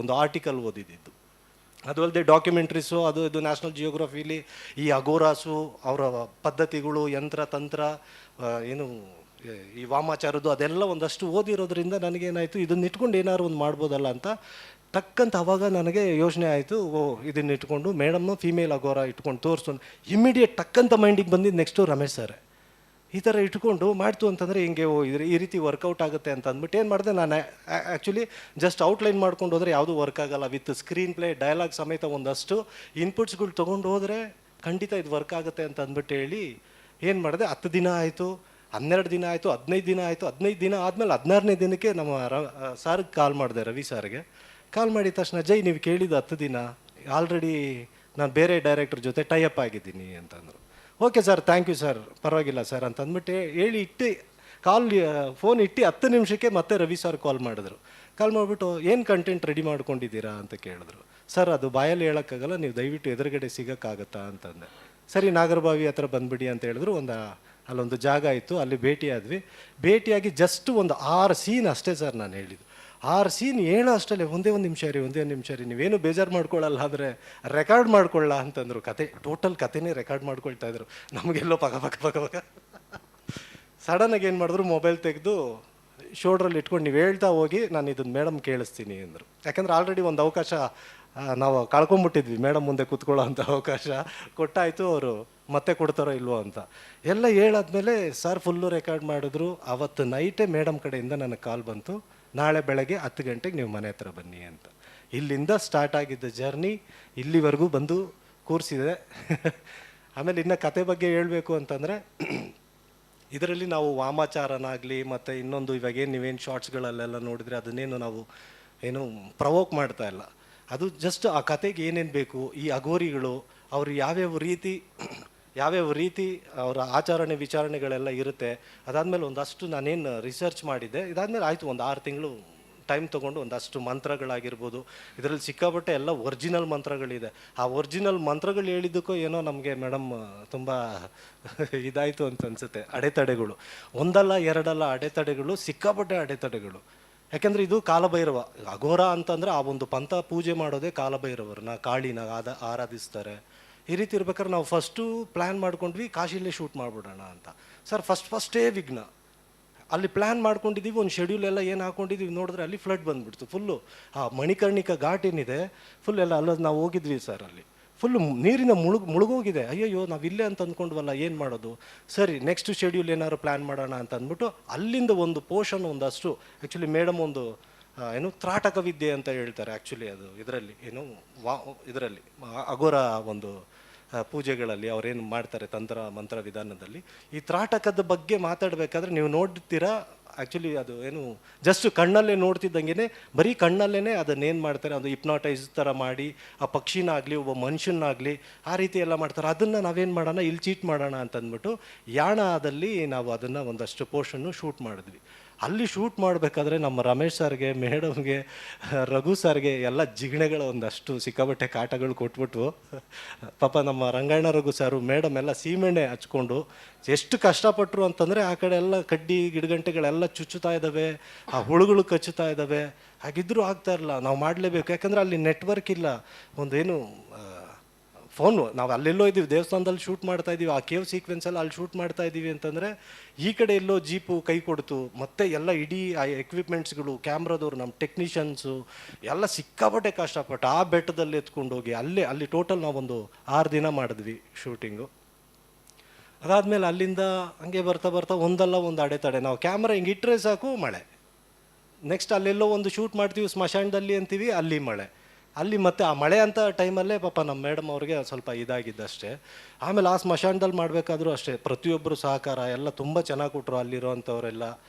ಒಂದು ಆರ್ಟಿಕಲ್ ಓದಿದ್ದು. ಅದು ಅಲ್ಲದೆ ಡಾಕ್ಯುಮೆಂಟ್ರೀಸು ಅದು ಇದು ನ್ಯಾಷನಲ್ ಜಿಯೋಗ್ರಫಿಲಿ ಈ ಅಗೋರಾಸು ಅವರ ಪದ್ಧತಿಗಳು, ಯಂತ್ರ, ತಂತ್ರ ಏನು ಈ ವಾಮಾಚಾರದ್ದು ಅದೆಲ್ಲ ಒಂದಷ್ಟು ಓದಿರೋದ್ರಿಂದ ನನಗೇನಾಯಿತು, ಇದನ್ನ ಇಟ್ಕೊಂಡು ಏನಾದ್ರು ಒಂದು ಮಾಡ್ಬೋದಲ್ಲ ಅಂತ ತಕ್ಕಂತ ಅವಾಗ ನನಗೆ ಯೋಚನೆ ಆಯಿತು, ಓ, ಇದನ್ನ ಇಟ್ಕೊಂಡು ಮೇಡಮ್ನು ಫೀಮೇಲ್ ಅಗೋರ ಇಟ್ಕೊಂಡು ತೋರಿಸ್ಕೊಂಡು ಇಮ್ಮಿಡಿಯೇಟ್ ಟಕ್ಕಂತ ಮೈಂಡಿಗೆ ಬಂದಿದ್ದು ನೆಕ್ಸ್ಟು ರಮೇಶ್ ಸರ್. ಈ ಥರ ಇಟ್ಕೊಂಡು ಮಾಡ್ತು ಅಂತಂದರೆ ಹಿಂಗೆ ಈ ರೀತಿ ವರ್ಕೌಟ್ ಆಗುತ್ತೆ ಅಂತ ಅಂದ್ಬಿಟ್ಟು ಏನು ಮಾಡಿದೆ ನಾನು ಆ್ಯಕ್ಚುಲಿ ಜಸ್ಟ್ ಔಟ್ಲೈನ್ ಮಾಡ್ಕೊಂಡು ಹೋದರೆ ಯಾವುದೂ ವರ್ಕ್ ಆಗಲ್ಲ. ವಿತ್ ಸ್ಕ್ರೀನ್ ಪ್ಲೇ ಡೈಲಾಗ್ ಸಮೇತ ಒಂದಷ್ಟು ಇನ್ಪುಟ್ಸ್ಗಳು ತೊಗೊಂಡು ಹೋದರೆ ಖಂಡಿತ ಇದು ವರ್ಕ್ ಆಗುತ್ತೆ ಅಂತ ಅಂದ್ಬಿಟ್ಟು ಹೇಳಿ ಏನು ಮಾಡಿದೆ, ಹತ್ತು ದಿನ ಆಯಿತು, ಹನ್ನೆರಡು ದಿನ ಆಯಿತು, ಹದಿನೈದು ದಿನ ಆಯಿತು, ಹದಿನೈದು ದಿನ ಆದಮೇಲೆ ಹದಿನಾರನೇ ದಿನಕ್ಕೆ ನಮ್ಮ ರ ಸಾರ್ಗೆ ಕಾಲ್ ಮಾಡಿದೆ ರವಿ ಸಾರಿಗೆ ಕಾಲ್ ಮಾಡಿದ ತಕ್ಷಣ, ಜೈ, ನೀವು ಕೇಳಿದ ಹತ್ತು ದಿನ ಆಲ್ರೆಡಿ ನಾನು ಬೇರೆ ಡೈರೆಕ್ಟ್ರ್ ಜೊತೆ ಟೈಅಪ್ ಆಗಿದ್ದೀನಿ ಅಂತಂದರು. Okay sir thank you sir, ಪರವಾಗಿಲ್ಲ ಸರ್ ಅಂತ ಅಂದ್ಬಿಟ್ಟು ಹೇಳಿ ಇಟ್ಟು ಕಾಲ್ ಫೋನ್ ಇಟ್ಟು ಹತ್ತು ನಿಮಿಷಕ್ಕೆ ಮತ್ತೆ ರವಿ ಸರ್ ಕಾಲ್ ಮಾಡಿದ್ರು. ಕಾಲ್ ಮಾಡಿಬಿಟ್ಟು, ಏನು ಕಂಟೆಂಟ್ ರೆಡಿ ಮಾಡ್ಕೊಂಡಿದ್ದೀರಾ? ಅಂತ ಕೇಳಿದ್ರು. ಸರ್, ಅದು ಬಾಯಲ್ಲಿ ಹೇಳೋಕ್ಕಾಗಲ್ಲ, ನೀವು ದಯವಿಟ್ಟು ಎದುರುಗಡೆ ಸಿಗೋಕ್ಕಾಗತ್ತಾ? ಅಂತಂದೆ. ಸರಿ, ನಾಗರಬಾವಿ ಹತ್ರ ಬಂದ್ಬಿಡಿ ಅಂತ ಹೇಳಿದ್ರು. ಒಂದು, ಅಲ್ಲೊಂದು ಜಾಗ ಇತ್ತು ಅಲ್ಲಿ ಭೇಟಿಯಾದ್ವಿ. ಭೇಟಿಯಾಗಿ ಜಸ್ಟ್ ಒಂದು ಆರು ಸೀನ್ ಅಷ್ಟೇ ಸರ್ ನಾನು ಹೇಳಿದ್ದು. ಆರು ಸೀನ್ ಹೇಳೋ ಅಷ್ಟಲ್ಲೇ, ಒಂದೇ ಒಂದು ನಿಮಿಷ ರೀ ಒಂದೇ ಒಂದು ನಿಮಿಷ ರೀ ನೀವೇನು ಬೇಜಾರು ಮಾಡ್ಕೊಳ್ಳಲ್ಲ ಆದರೆ ರೆಕಾರ್ಡ್ ಮಾಡ್ಕೊಳ್ಳ ಅಂತಂದರು ಕತೆ, ಟೋಟಲ್ ಕತೆನೇ ರೆಕಾರ್ಡ್ ಮಾಡ್ಕೊಳ್ತಾ ಇದ್ರು. ನಮಗೆಲ್ಲೋ ಪಕ ಪಕ ಪಕ ಪಕ ಸಡನ್ನಾಗಿ ಏನು ಮಾಡಿದ್ರು ಮೊಬೈಲ್ ತೆಗೆದು ಶೋಲ್ಡ್ರಲ್ಲಿ ಇಟ್ಕೊಂಡು ನೀವು ಹೇಳ್ತಾ ಹೋಗಿ ನಾನು ಇದನ್ನು ಮೇಡಮ್ ಕೇಳಿಸ್ತೀನಿ ಅಂದರು. ಯಾಕಂದ್ರೆ ಆಲ್ರೆಡಿ ಒಂದು ಅವಕಾಶ ನಾವು ಕಳ್ಕೊಂಬಿಟ್ಟಿದ್ವಿ, ಮೇಡಮ್ ಮುಂದೆ ಕೂತ್ಕೊಳ್ಳೋ ಅವಕಾಶ. ಕೊಟ್ಟಾಯಿತು, ಅವರು ಮತ್ತೆ ಕೊಡ್ತಾರೋ ಇಲ್ವೋ ಅಂತ. ಎಲ್ಲ ಹೇಳಾದ್ಮೇಲೆ, ಸರ್ ಫುಲ್ಲು ರೆಕಾರ್ಡ್ ಮಾಡಿದ್ರು. ಅವತ್ತು ನೈಟೇ ಮೇಡಮ್ ಕಡೆಯಿಂದ ನನಗೆ ಕಾಲ್ ಬಂತು. ನಾಳೆ ಬೆಳಗ್ಗೆ ಹತ್ತು ಗಂಟೆಗೆ ನೀವು ಮನೆ ಹತ್ರ ಬನ್ನಿ ಅಂತ. ಇಲ್ಲಿಂದ ಸ್ಟಾರ್ಟ್ ಆಗಿದ್ದ ಜರ್ನಿ ಇಲ್ಲಿವರೆಗೂ ಬಂದು ಕೂರಿಸಿದೆ. ಆಮೇಲೆ ಇನ್ನು ಕತೆ ಬಗ್ಗೆ ಹೇಳಬೇಕು ಅಂತಂದರೆ, ಇದರಲ್ಲಿ ನಾವು ವಾಮಾಚಾರನಾಗಲಿ ಮತ್ತು ಇನ್ನೊಂದು ಇವಾಗ ಏನು ನೀವೇನು ಶಾರ್ಟ್ಸ್ಗಳಲ್ಲೆಲ್ಲ ನೋಡಿದರೆ ಅದನ್ನೇನು ನಾವು ಏನು ಪ್ರವೋಕ್ ಮಾಡ್ತಾ ಇಲ್ಲ. ಅದು ಜಸ್ಟ್ ಆ ಕತೆಗೆ ಏನೇನು ಬೇಕು, ಈ ಅಘೋರಿಗಳು ಅವರು ಯಾವ್ಯಾವ ರೀತಿ ಯಾವ್ಯಾವ ರೀತಿ ಅವರ ಆಚರಣೆ ವಿಚಾರಣೆಗಳೆಲ್ಲ ಇರುತ್ತೆ, ಅದಾದಮೇಲೆ ಒಂದಷ್ಟು ನಾನೇನು ರಿಸರ್ಚ್ ಮಾಡಿದ್ದೆ, ಇದಾದಮೇಲೆ ಆಯಿತು ಒಂದು ಆರು ತಿಂಗಳು ಟೈಮ್ ತೊಗೊಂಡು ಒಂದಷ್ಟು ಮಂತ್ರಗಳಾಗಿರ್ಬೋದು, ಇದರಲ್ಲಿ ಸಿಕ್ಕಾಪಟ್ಟೆ ಎಲ್ಲ ಒರಿಜಿನಲ್ ಮಂತ್ರಗಳಿದೆ. ಆ ಒರಿಜಿನಲ್ ಮಂತ್ರಗಳು ಹೇಳಿದ್ದಕ್ಕೂ ಏನೋ ನಮಗೆ ಮೇಡಮ್ ತುಂಬ ಇದಾಯಿತು ಅಂತ ಅನಿಸುತ್ತೆ, ಅಡೆತಡೆಗಳು. ಒಂದಲ್ಲ ಎರಡಲ್ಲ ಅಡೆತಡೆಗಳು, ಸಿಕ್ಕಾಪಟ್ಟೆ ಅಡೆತಡೆಗಳು. ಯಾಕೆಂದರೆ ಇದು ಕಾಲಭೈರವ. ಅಘೋರ ಅಂತಂದರೆ ಆ ಒಂದು ಪಂಥ ಪೂಜೆ ಮಾಡೋದೇ ಕಾಲಭೈರವರನ್ನ ಕಾಳಿನ ಆದ ಆರಾಧಿಸ್ತಾರೆ. ಈ ರೀತಿ ಇರ್ಬೇಕಾದ್ರೆ ನಾವು ಫಸ್ಟು ಪ್ಲ್ಯಾನ್ ಮಾಡ್ಕೊಂಡ್ವಿ ಕಾಶಿಲೇ ಶೂಟ್ ಮಾಡಿಬಿಡೋಣ ಅಂತ. ಸರ್ ಫಸ್ಟ್ ಫಸ್ಟೇ ವಿಘ್ನ. ಅಲ್ಲಿ ಪ್ಲ್ಯಾನ್ ಮಾಡ್ಕೊಂಡಿದ್ದೀವಿ, ಒಂದು ಶೆಡ್ಯೂಲ್ ಎಲ್ಲ ಏನು ಹಾಕೊಂಡಿದ್ದೀವಿ ನೋಡಿದ್ರೆ ಅಲ್ಲಿ ಫ್ಲಡ್ ಬಂದ್ಬಿಡ್ತು ಫುಲ್ಲು ಆ ಮಣಿಕರ್ಣಿಕ ಘಾಟ್ ಏನಿದೆ ಫುಲ್ ಎಲ್ಲ ಅಲ್ಲ ನಾವು ಹೋಗಿದ್ವಿ ಸರ್ ಅಲ್ಲಿ. ಫುಲ್ಲು ನೀರಿನ ಮುಳುಗ್, ಮುಳುಗೋಗಿದೆ. ಅಯ್ಯಯ್ಯೋ, ನಾವು ಇಲ್ಲೇ ಅಂತ ಅಂದ್ಕೊಂಡ್ವಲ್ಲ ಏನು ಮಾಡೋದು? ಸರಿ ನೆಕ್ಸ್ಟ್ ಶೆಡ್ಯೂಲ್ ಏನಾದ್ರು ಪ್ಲ್ಯಾನ್ ಮಾಡೋಣ ಅಂತ ಅಂದ್ಬಿಟ್ಟು ಅಲ್ಲಿಂದ ಒಂದು ಪೋರ್ಷನ್ ಒಂದಷ್ಟು ಆ್ಯಕ್ಚುಲಿ ಮೇಡಮ್ ಒಂದು ಏನು ತ್ರಾಟಕ ವಿದ್ಯೆ ಅಂತ ಹೇಳ್ತಾರೆ ಆ್ಯಕ್ಚುಲಿ ಅದು ಇದರಲ್ಲಿ, ಏನು ವಾ, ಇದರಲ್ಲಿ ಅಗೋರ ಒಂದು ಪೂಜೆಗಳಲ್ಲಿ ಅವರೇನು ಮಾಡ್ತಾರೆ ತಂತ್ರ, ಮಂತ್ರ ವಿಧಾನದಲ್ಲಿ, ಈ ತ್ರಾಟಕದ ಬಗ್ಗೆ ಮಾತಾಡಬೇಕಾದ್ರೆ ನೀವು ನೋಡ್ತೀರಾ ಆ್ಯಕ್ಚುಲಿ ಅದು ಏನು ಜಸ್ಟ್ ಕಣ್ಣಲ್ಲೇ ನೋಡ್ತಿದ್ದಂಗೆ ಬರೀ ಕಣ್ಣಲ್ಲೇ ಅದನ್ನೇನು ಮಾಡ್ತಾರೆ, ಅದು ಹಿಪ್ನಾಟೈಸ್ ಥರ ಮಾಡಿ, ಆ ಪಕ್ಷಿನಾಗಲಿ, ಒಬ್ಬ ಮನುಷ್ಯನಾಗಲಿ, ಆ ರೀತಿ ಎಲ್ಲ ಮಾಡ್ತಾರೆ. ಅದನ್ನು ನಾವೇನು ಮಾಡೋಣ, ಇಲ್ಲಿ ಚೀಟ್ ಮಾಡೋಣ ಅಂತಂದ್ಬಿಟ್ಟು, ಯಾಣದಲ್ಲಿ ನಾವು ಅದನ್ನು ಒಂದಷ್ಟು ಪೋರ್ಷನ್ನು ಶೂಟ್ ಮಾಡಿದ್ವಿ. ಅಲ್ಲಿ ಶೂಟ್ ಮಾಡಬೇಕಾದ್ರೆ ನಮ್ಮ ರಮೇಶ್ ಸರ್ಗೆ, ಮೇಡಮ್ಗೆ, ರಘು ಸರ್ಗೆ ಎಲ್ಲ ಜಿಗಣೆಗಳ ಒಂದಷ್ಟು ಸಿಕ್ಕಾಬಟ್ಟೆ ಕಾಟಗಳು ಕೊಟ್ಬಿಟ್ಟು ಪಾಪ ನಮ್ಮ ರಂಗಾಯಣ ರಘು ಸಾರು, ಮೇಡಮ್ ಎಲ್ಲ ಸೀಮೆಣ್ಣೆ ಹಚ್ಕೊಂಡು ಎಷ್ಟು ಕಷ್ಟಪಟ್ಟರು ಅಂತಂದರೆ ಆ ಕಡೆ ಎಲ್ಲ ಕಡ್ಡಿ ಗಿಡಗಂಟೆಗಳೆಲ್ಲ ಚುಚ್ಚುತ್ತಾ ಇದ್ದಾವೆ, ಆ ಹುಳುಗಳು ಕಚ್ಚುತ್ತಾ ಇದ್ದಾವೆ. ಹಾಗಿದ್ರೂ ಆಗ್ತಾ ಇರಲ್ಲ, ನಾವು ಮಾಡಲೇಬೇಕು. ಯಾಕಂದರೆ ಅಲ್ಲಿ ನೆಟ್ವರ್ಕ್ ಇಲ್ಲ. ಒಂದೇನು ಫೋನು, ನಾವು ಅಲ್ಲೆಲ್ಲೋ ಇದ್ದೀವಿ, ದೇವಸ್ಥಾನದಲ್ಲಿ ಶೂಟ್ ಮಾಡ್ತಾ ಇದ್ದೀವಿ, ಆ ಕೇವ್ ಸೀಕ್ವೆನ್ಸಲ್ಲಿ ಅಲ್ಲಿ ಶೂಟ್ ಮಾಡ್ತಾ ಇದ್ದೀವಿ ಅಂತಂದರೆ, ಈ ಕಡೆ ಎಲ್ಲೋ ಜೀಪು ಕೈ ಕೊಡ್ತು, ಮತ್ತೆ ಎಲ್ಲ ಇಡೀ, ಆ ಎಕ್ವಿಪ್ಮೆಂಟ್ಸ್ಗಳು ಕ್ಯಾಮ್ರಾದವ್ರು ನಮ್ಮ ಟೆಕ್ನಿಷಿಯನ್ಸು ಎಲ್ಲ ಸಿಕ್ಕಾಪಟ್ಟೆ ಕಷ್ಟಪಟ್ಟು, ಆ ಬೆಟ್ಟದಲ್ಲಿ ಎತ್ಕೊಂಡು ಹೋಗಿ ಅಲ್ಲೇ ಅಲ್ಲಿ ಟೋಟಲ್ ನಾವೊಂದು ಆರು ದಿನ ಮಾಡಿದ್ವಿ ಶೂಟಿಂಗು ಅದಾದಮೇಲೆ ಅಲ್ಲಿಂದ ಹಂಗೆ ಬರ್ತಾ ಬರ್ತಾ ಒಂದಲ್ಲ ಒಂದು ಅಡೆತಡೆ, ನಾವು ಕ್ಯಾಮ್ರಾ ಹಿಂಗೆ ಇಟ್ಟರೆ ಸಾಕು ಮಳೆ. ನೆಕ್ಸ್ಟ್ ಅಲ್ಲೆಲ್ಲೋ ಒಂದು ಶೂಟ್ ಮಾಡ್ತೀವಿ, ಸ್ಮಶಾನದಲ್ಲಿ ಅಂತೀವಿ, ಅಲ್ಲಿ ಮಳೆ. ಅಲ್ಲಿ ಮತ್ತೆ ಆ ಮಳೆ ಅಂತ ಟೈಮಲ್ಲೇ ಪಾಪ ನಮ್ಮ ಮೇಡಮ್ ಅವ್ರಿಗೆ ಸ್ವಲ್ಪ ಇದಾಗಿದ್ದಷ್ಟೇ ಆಮೇಲೆ ಆ ಸ್ಮಶಾನದಲ್ಲಿ ಮಾಡಬೇಕಾದ್ರೂ ಅಷ್ಟೇ ಪ್ರತಿಯೊಬ್ಬರು ಸಹಕಾರ, ಎಲ್ಲ ತುಂಬ ಚೆನ್ನಾಗಿ ಕೊಟ್ಟರು ಅಲ್ಲಿರೋವಂಥವರೆಲ್ಲ.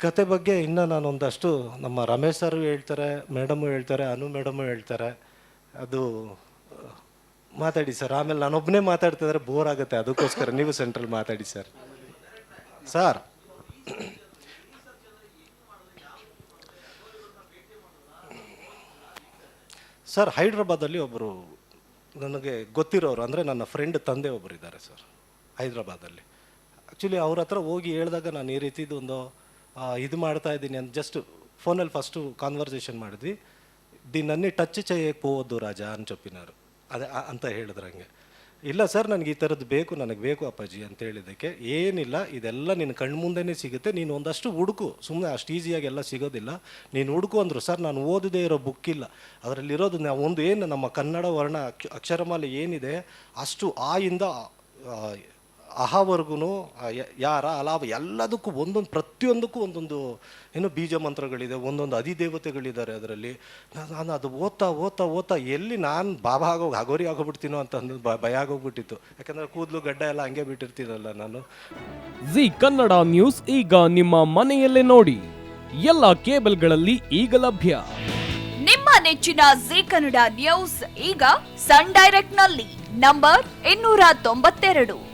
ಕತೆ ಬಗ್ಗೆ ಇನ್ನೂ ನಾನು ಒಂದಷ್ಟು ನಮ್ಮ ರಮೇಶ್ ಸರ್ ಹೇಳ್ತಾರೆ, ಮೇಡಮು ಹೇಳ್ತಾರೆ, ಅನು ಮೇಡಮು ಹೇಳ್ತಾರೆ. ಅದು, ಮಾತಾಡಿ ಸರ್. ಆಮೇಲೆ ನಾನೊಬ್ಬನೇ ಮಾತಾಡ್ತಿದ್ರೆ ಬೋರ್ ಆಗುತ್ತೆ. ಅದಕ್ಕೋಸ್ಕರ ನೀವು ಸೆಂಟ್ರಲ್ ಮಾತಾಡಿ ಸರ್. ಸರ್. ಸರ್, ಹೈದ್ರಾಬಾದಲ್ಲಿ ಒಬ್ಬರು ನನಗೆ ಗೊತ್ತಿರೋರು, ಅಂದರೆ ನನ್ನ ಫ್ರೆಂಡ್ ತಂದೆ ಒಬ್ಬರು ಇದ್ದಾರೆ ಸರ್, ಹೈದ್ರಾಬಾದಲ್ಲಿ. ಆ್ಯಕ್ಚುಲಿ ಅವ್ರ ಹತ್ರ ಹೋಗಿ ಹೇಳಿದಾಗ ನಾನು ಈ ರೀತಿದೊಂದು ಇದು ಮಾಡ್ತಾ ಇದ್ದೀನಿ ಅಂತ ಜಸ್ಟ್ ಫೋನಲ್ಲಿ ಫಸ್ಟು ಕಾನ್ವರ್ಸೇಷನ್ ಮಾಡಿದ್ವಿ. ದಿ ನನ್ನಿ ಟಚ್ ಚೇ ಹೋಗೋದು ರಾಜ ಅನ್ಚೊಪ್ಪಿನವರು. ಅದೇ ಅಂತ ಹೇಳಿದ್ರಂಗೆ ಇಲ್ಲ ಸರ್, ನನಗೆ ಈ ಥರದ್ದು ಬೇಕು, ನನಗೆ ಬೇಕು ಅಪ್ಪಾಜಿ ಅಂತ ಹೇಳಿದ್ದಕ್ಕೆ. ಏನಿಲ್ಲ, ಇದೆಲ್ಲ ನಿನ್ನ ಕಣ್ಮುಂದೆನೇ ಸಿಗುತ್ತೆ. ನೀನು ಒಂದಷ್ಟು ಹುಡುಕು. ಸುಮ್ಮನೆ ಅಷ್ಟು ಈಸಿಯಾಗಿ ಎಲ್ಲ ಸಿಗೋದಿಲ್ಲ. ನೀನು ಹುಡುಕು ಅಂದರು ಸರ್, ನಾನು ಓದದೇ ಇರೋ ಬುಕ್ ಇಲ್ಲ. ಅದರಲ್ಲಿರೋದು ನಾವು ಒಂದು ಏನು ನಮ್ಮ ಕನ್ನಡ ವರ್ಣ ಅಕ್ಷ- ಅಕ್ಷರಮಾಲೆ ಏನಿದೆ, ಅಷ್ಟು ಆಯಿಂದ ಅಹವರೆಗೂ ಯಾರ ಅಲಾವ ಎಲ್ಲದಕ್ಕೂ ಒಂದೊಂದು ಪ್ರತಿಯೊಂದಕ್ಕೂ ಒಂದೊಂದು ಏನು ಬೀಜ ಮಂತ್ರಗಳಿದೆ ಒಂದೊಂದು ಅಧಿದೇವತೆಗಳಿದ್ದಾರೆ ಅದರಲ್ಲಿ. ನಾನು ಅದು ಓದ್ತಾ ಓದ್ತಾ ಓದ್ತಾ ಎಲ್ಲಿ ನಾನು ಬಾಬಾ ಆಗೋ ಹಗೋರಿ ಆಗೋಗ್ಬಿಡ್ತೀನೋ ಅಂತ ಅಂದು ಭ- ಭಯ ಆಗೋಗ್ಬಿಟ್ಟಿತ್ತು. ಯಾಕಂದರೆ ಕೂದಲು ಗಡ್ಡ ಎಲ್ಲ ಹಂಗೆ ಬಿಟ್ಟಿರ್ತೀನಲ್ಲ ನಾನು. ಜಿ ಕನ್ನಡ ನ್ಯೂಸ್ ಈಗ ನಿಮ್ಮ ಮನೆಯಲ್ಲೇ ನೋಡಿ. ಎಲ್ಲ ಕೇಬಲ್ಗಳಲ್ಲಿ ಈಗ ಲಭ್ಯ. ನಿಮ್ಮ ನೆಚ್ಚಿನ ಜಿ ಕನ್ನಡ ನ್ಯೂಸ್ ಈಗ ಸನ್ ಡೈರೆಕ್ಟ್ನಲ್ಲಿ ನಂಬರ್ ಇನ್ನೂರ ತೊಂಬತ್ತೆರಡು.